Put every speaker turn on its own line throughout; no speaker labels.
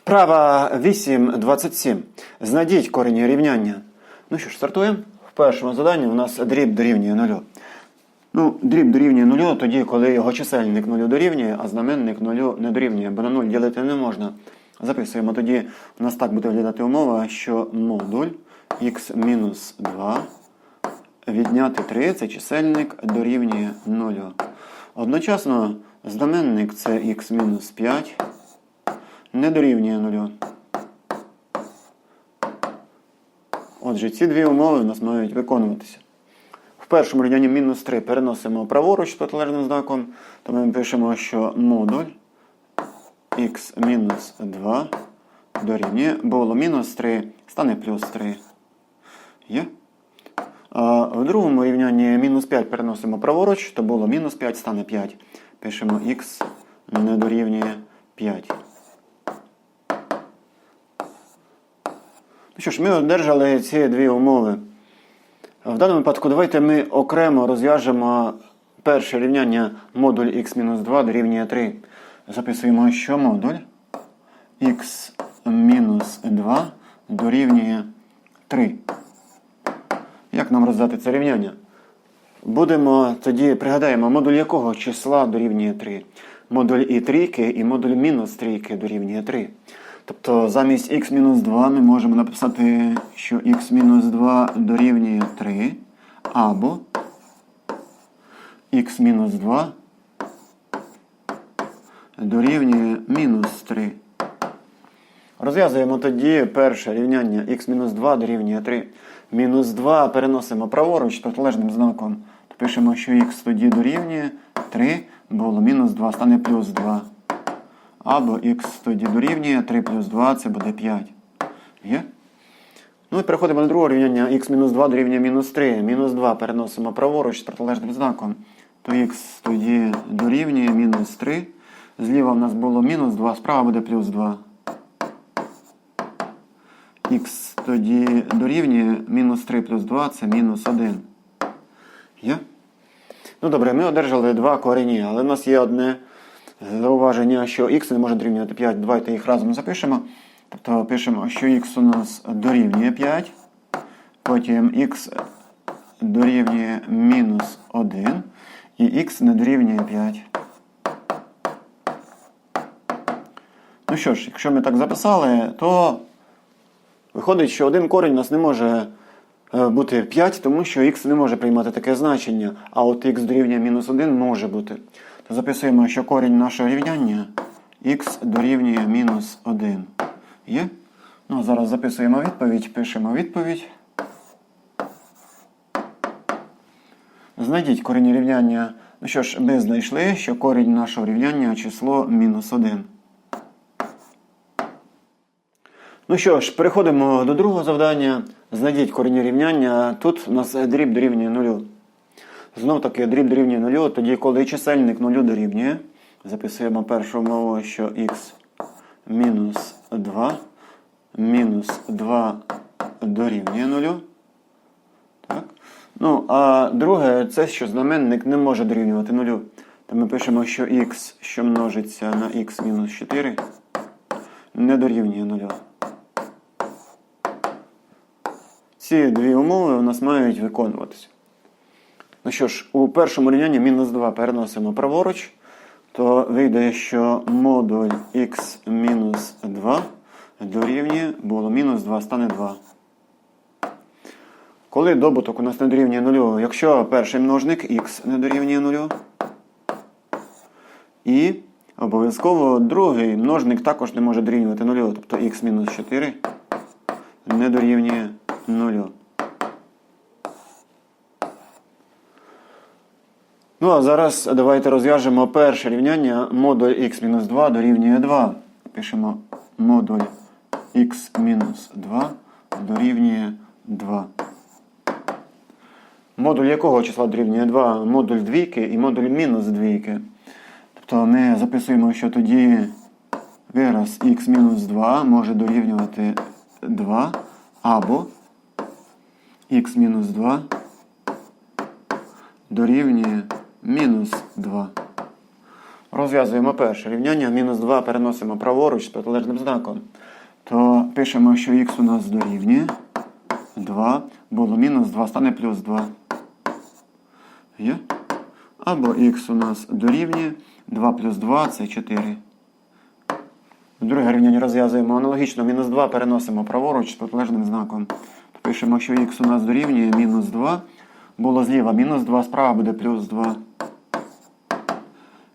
Вправа 8.27. Знайдіть корені рівняння. Ну що ж, стартуємо. В першому заданні у нас дріб дорівнює нулю. Ну, дріб дорівнює нулю тоді, коли його чисельник нулю дорівнює, а знаменник нулю не дорівнює, бо на нуль ділити не можна. Записуємо тоді, у нас так буде виглядати умова, що модуль х-2 відняти 3 це чисельник дорівнює нулю. Одночасно знаменник це х-5 не дорівнює нулю. Отже, ці дві умови у нас мають виконуватися. В першому рівнянні мінус 3 переносимо праворуч з протилежним знаком, то ми пишемо, що модуль х-2 дорівнює, було мінус 3, стане плюс 3. Є? А в другому рівнянні мінус 5 переносимо праворуч, то було мінус 5, стане 5. Пишемо х не дорівнює 5. Що ж, ми одержали ці дві умови. В даному випадку давайте ми окремо розв'яжемо перше рівняння модуль х-2 дорівнює 3. Записуємо, що модуль х-2 дорівнює 3. Як нам роздати це рівняння? Будемо тоді пригадаємо, модуль якого числа дорівнює 3. Модуль і трійки, і модуль мінус трійки дорівнює 3. Тобто замість х-2 ми можемо написати, що х-2 дорівнює 3, або х-2 дорівнює мінус 3. Розв'язуємо тоді перше рівняння х-2 дорівнює 3. Мінус 2 переносимо праворуч протилежним знаком. То пишемо, що х тоді дорівнює 3, було мінус 2, стане плюс 2. Або х тоді дорівнює 3 плюс 2, це буде 5. Є? Ну і переходимо до другого рівняння. х-2 дорівнює мінус 3. Мінус 2 переносимо праворуч з протилежним знаком. То х тоді дорівнює мінус 3. Зліва в нас було мінус 2, справа буде плюс 2. Х тоді дорівнює мінус 3 плюс 2 це мінус 1. Є? Ну добре, ми одержали два корені, але в нас є одне зауваження, що х не може дорівнювати 5. Давайте їх разом запишемо. Тобто пишемо, що х у нас дорівнює 5. Потім х дорівнює мінус 1. І х не дорівнює 5. Ну що ж, якщо ми так записали, то виходить, що один корінь у нас не може е, бути 5, тому що х не може приймати таке значення, а от х дорівнює мінус 1 може бути. Записуємо, що корінь нашого рівняння х дорівнює мінус 1. Є? Ну, а зараз записуємо відповідь, пишемо відповідь. Знайдіть корінь рівняння. Ну що ж, ми знайшли, що корінь нашого рівняння число мінус 1. Ну що ж, переходимо до другого завдання. Знайдіть корінь рівняння. Тут у нас дріб дорівнює нулю. Знов таки дріб дорівнює нулю, тоді, коли чисельник нулю дорівнює, записуємо першу умову, що х мінус 2 мінус 2 дорівнює нулю. Так. Ну, а друге, це що знаменник не може дорівнювати нулю. То ми пишемо, що х, що множиться на х мінус 4, не дорівнює нулю. Ці дві умови у нас мають виконуватися. Ну що ж, у першому рівнянні мінус 2 переносимо праворуч, то вийде, що модуль х мінус 2 дорівнює, було мінус 2, стане 2. Коли добуток у нас не дорівнює нулю, якщо перший множник х не дорівнює нулю, і обов'язково другий множник також не може дорівнювати нулю, тобто х мінус 4 не дорівнює нулю. Ну, а зараз давайте розв'яжемо перше рівняння. Модуль х-2 дорівнює 2. Пишемо модуль х-2 дорівнює 2. Модуль якого числа дорівнює 2? Модуль двійки і модуль мінус двійки. Тобто ми записуємо, що тоді вираз х-2 може дорівнювати 2 або х-2 дорівнює мінус 2. Розв'язуємо перше рівняння. Мінус 2 переносимо праворуч з протилежним знаком. То пишемо, що х у нас дорівнює 2. Було мінус 2, стане плюс 2. Є? Або х у нас дорівнює 2 плюс 2 це 4. Друге рівняння розв'язуємо аналогічно. Мінус 2 переносимо праворуч з протилежним знаком. Пишемо, що х у нас дорівнює мінус 2. Було зліва мінус 2, справа буде плюс 2.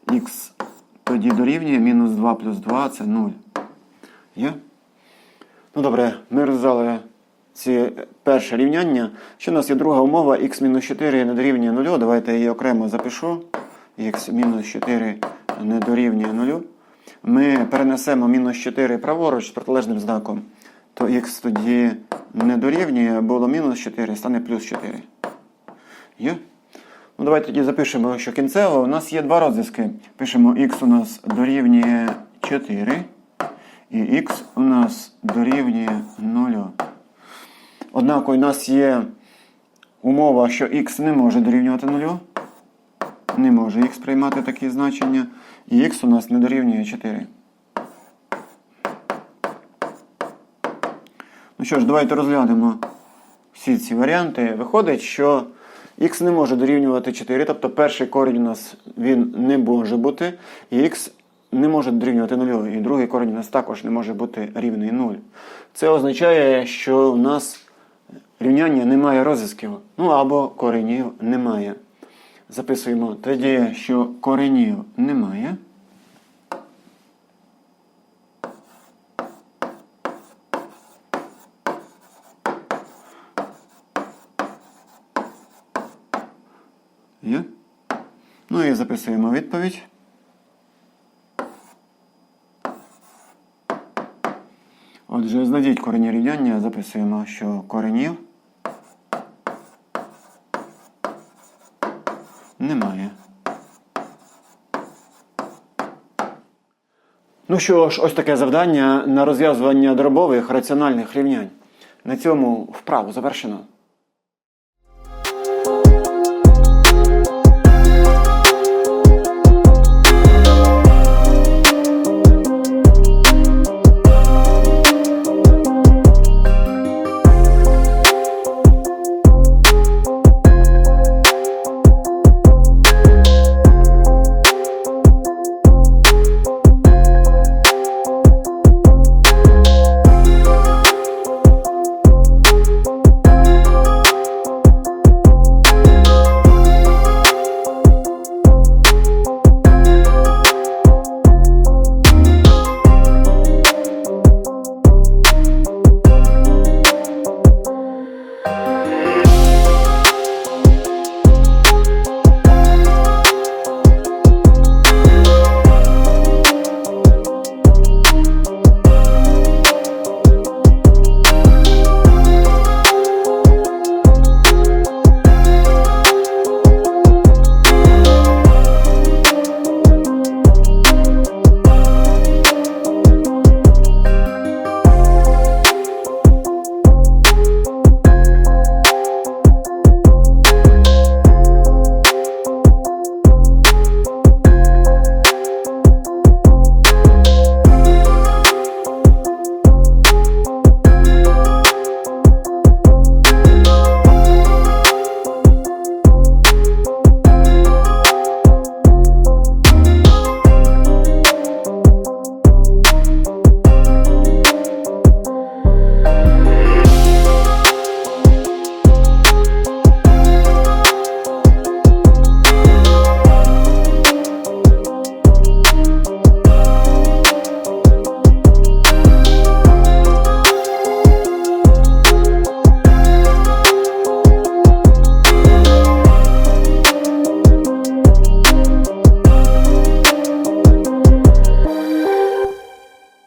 Х тоді дорівнює мінус 2 плюс 2 це 0. Є? Ну добре, ми розв'язали ці перше рівняння. Ще у нас є друга умова х мінус 4 не дорівнює 0. Давайте я її окремо запишу. х мінус 4 не дорівнює 0. Ми перенесемо мінус 4 праворуч з протилежним знаком. То х тоді не дорівнює, було мінус 4, стане плюс 4. Є? Ну, давайте тоді запишемо, що кінцево у нас є два розв'язки. Пишемо х у нас дорівнює 4 і х у нас дорівнює 0. Однак у нас є умова, що х не може дорівнювати 0. Не може х приймати такі значення. І х у нас не дорівнює 4. Ну що ж, давайте розглянемо всі ці варіанти. Виходить, що х не може дорівнювати 4, тобто перший корінь у нас він не може бути, і х не може дорівнювати 0, і другий корінь у нас також не може бути рівний 0. Це означає, що у нас рівняння немає розв'язків, ну або коренів немає. Записуємо тоді, що коренів немає. Є? Ну і записуємо відповідь. Отже, знайдіть корені рівняння, записуємо, що коренів немає. Ну що ж, ось таке завдання на розв'язування дробових раціональних рівнянь. На цьому вправу завершено.